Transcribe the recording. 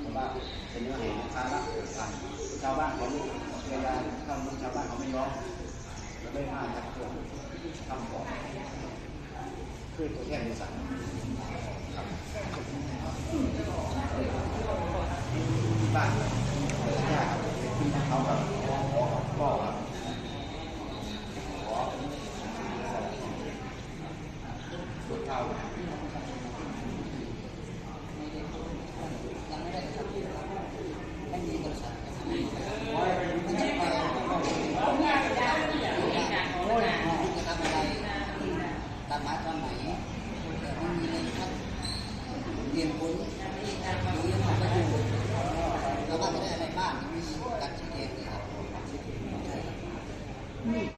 เพราะว่าเป็นเนื้อหาภาระของชาวบ้านเขาไม่พยายามชาวชาวบ้านเขาไม่ยอมเราไม่ห้ามนะตัวทำก่อนคือตัวแทนบริษัทบ้านเป็นญาติเป็นพี่เขาแบบขอขอพ่อครับขอสุดเท่า มาตอนไหนแต่ไม่มีเลยครับเรียนผลดูยังทำไม่อยู่แล้วก็จะได้อะไรบ้างมีการชี้แจงเลยครับ